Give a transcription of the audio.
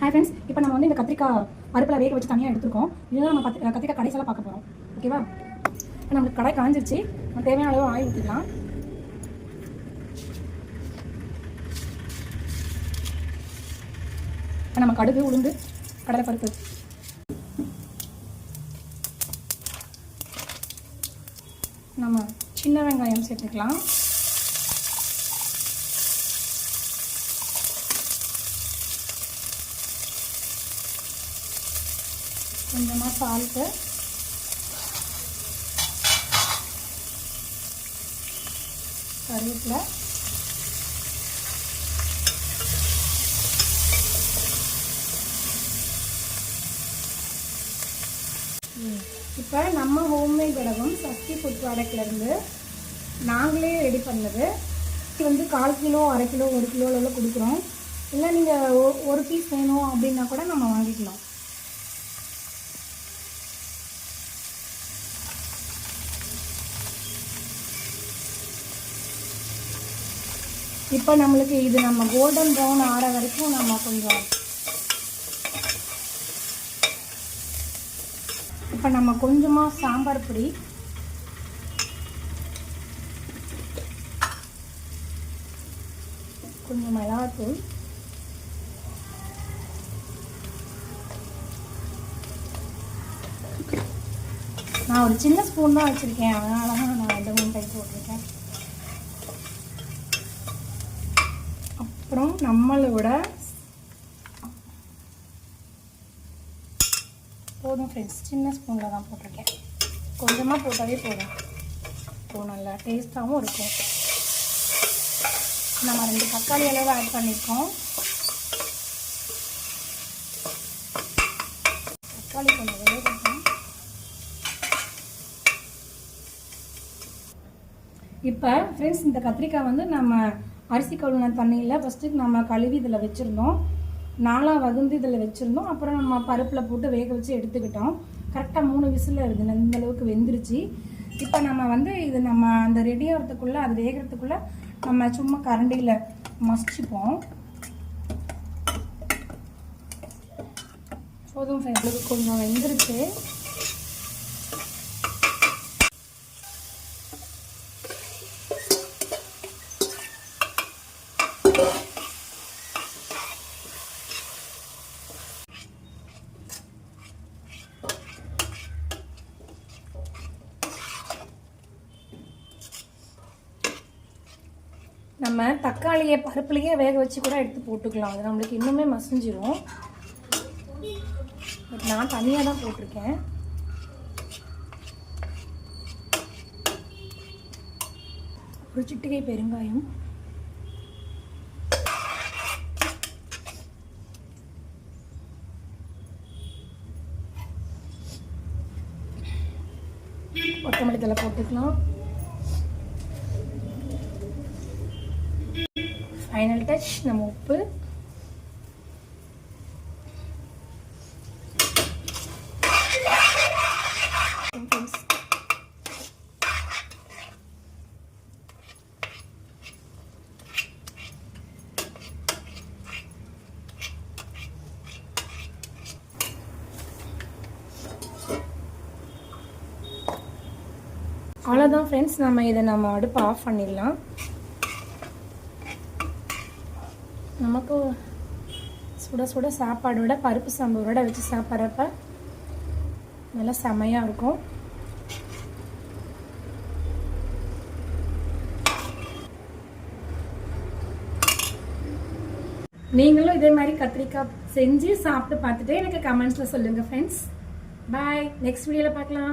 Hi friends இப்போ நம்ம வந்து இந்த கத்திரிக்காய் பருப்பில் வேக வச்சு தனியாக எடுத்துருக்கோம். இதுதான் நம்ம கத்திரி கத்திரிக்காய் கடைசியில் பார்க்க போகிறோம் ஓகேவா இப்போ நம்மளுக்கு கடை காஞ்சிருச்சு. நம்ம தேவையான அளவு ஆயில் ஊற்றிக்கலாம் இப்போ நம்ம கடுகு உளுந்து கடலை பருப்பு நம்ம சின்ன வெங்காயம் சேர்த்துக்கலாம். கொஞ்சமாக சால்ட்டு கருவேப்பிலை. இப்போ நம்ம ஹோம்மேட் வடகம் சக்தி ஃபுட் ப்ராடக்ட்லேருந்து நாங்களே ரெடி பண்ணது. இது வந்து கால் கிலோ அரை கிலோ ஒரு கிலோவில் கொடுக்குறோம். இல்லை நீங்கள் ஒரு பீஸ் வேணும் அப்படின்னா கூட நம்ம வாங்கிக்கலாம். இப்போ நம்மளுக்கு இது நம்ம கோல்டன் ப்ரௌன் ஆட வரைக்கும் நம்ம கொஞ்சம் இப்போ நம்ம கொஞ்சமாக சாம்பார் பொடி. கொஞ்சம் மிளகாத்தூள். நான் ஒரு சின்ன ஸ்பூன் தான் வச்சுருக்கேன். அதனால தான் நான் ரெண்டு மூணு டைப் போட்டிருக்கேன். அப்புறம் நம்மளோட போதும் ஃப்ரெண்ட்ஸ் சின்ன ஸ்பூனில் தான் போட்டிருக்கேன். கொஞ்சமாக போட்டாலே போதும். இப்போ நல்லா டேஸ்ட்டாகவும் இருக்கும். நம்ம ரெண்டு தக்காளி அளவு ஆட் பண்ணியிருக்கோம் தக்காளி கொஞ்சம் வேகட்டும். இப்போ ஃப்ரெண்ட்ஸ் இந்த கத்திரிக்காய் வந்து நம்ம அரிசி கழுவின தண்ணியில் ஃபஸ்ட்டு நம்ம கழுவி இதில் வச்சுருந்தோம். நாலாக வகுந்து இதில் வச்சுருந்தோம். அப்புறம் நம்ம பருப்பில் போட்டு வேக வச்சு எடுத்துக்கிட்டோம். கரெக்டாக மூணு விசில் இருந்தது இந்த அளவுக்கு வெந்துருச்சு. இப்போ நம்ம வந்து இது நம்ம அந்த ரெடி ஆகிறதுக்குள்ளே அது வேகிறதுக்குள்ளே நம்ம சும்மா கரண்டியில் மசிச்சுப்போம். போதும் எங்களுக்கு கொஞ்சம் வெந்துருச்சு. நம்ம தக்காளியை பருப்புலேயே வேக வச்சு கூட எடுத்து போட்டுக்கலாம். அது நம்மளுக்கு இன்னுமே மசிஞ்சிரும். பட் நான் தனியாக தான் போட்டிருக்கேன். ஒரு சிட்டிகை பெருங்காயம். கொத்தமல்லி தலை போட்டுக்கலாம். ஃபைனல் டச் நம்ம உப்பு. அவ்வளோதான் ஃப்ரெண்ட்ஸ் நம்ம இதை நம்ம அடுப்பு ஆஃப் பண்ணிடலாம். நமக்கு சுட சுட சாப்பாடோட பருப்பு சாம்பாரோட வச்சு சாப்பிட்றப்ப நல்லா செமையாக இருக்கும். நீங்களும் இதே மாதிரி கத்திரிக்காய் செஞ்சு சாப்பிட்டு பார்த்துட்டு எனக்கு கமெண்ட்ஸில் சொல்லுங்கள் ஃப்ரெண்ட்ஸ் பாய் நெக்ஸ்ட் வீடியோவில் பார்க்கலாம்.